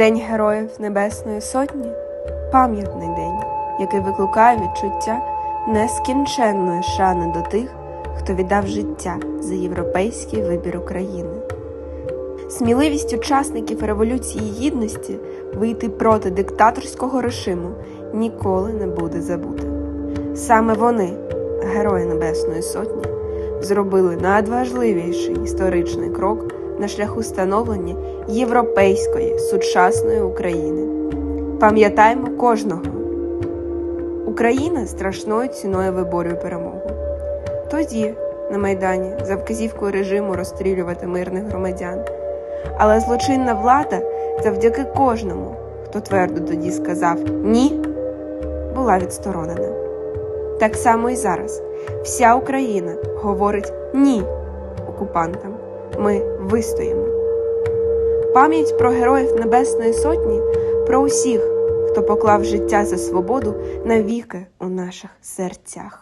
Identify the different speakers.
Speaker 1: День Героїв Небесної Сотні пам'ятний день, який викликає відчуття нескінченної шани до тих, хто віддав життя за європейський вибір України. Сміливість учасників Революції Гідності вийти проти диктаторського режиму ніколи не буде забута. Саме вони, Герої Небесної Сотні, зробили надважливіший історичний крок на шляху становлення європейської сучасної України. Пам'ятаємо кожного. Україна страшною ціною виборює перемогу. Тоді на Майдані за вказівкою режиму розстрілювати мирних громадян. Але злочинна влада завдяки кожному, хто твердо тоді сказав ні, була відсторонена. Так само і зараз вся Україна говорить ні окупантам. Ми вистоїмо. Пам'ять про героїв Небесної Сотні, про усіх, хто поклав життя за свободу навіки у наших серцях.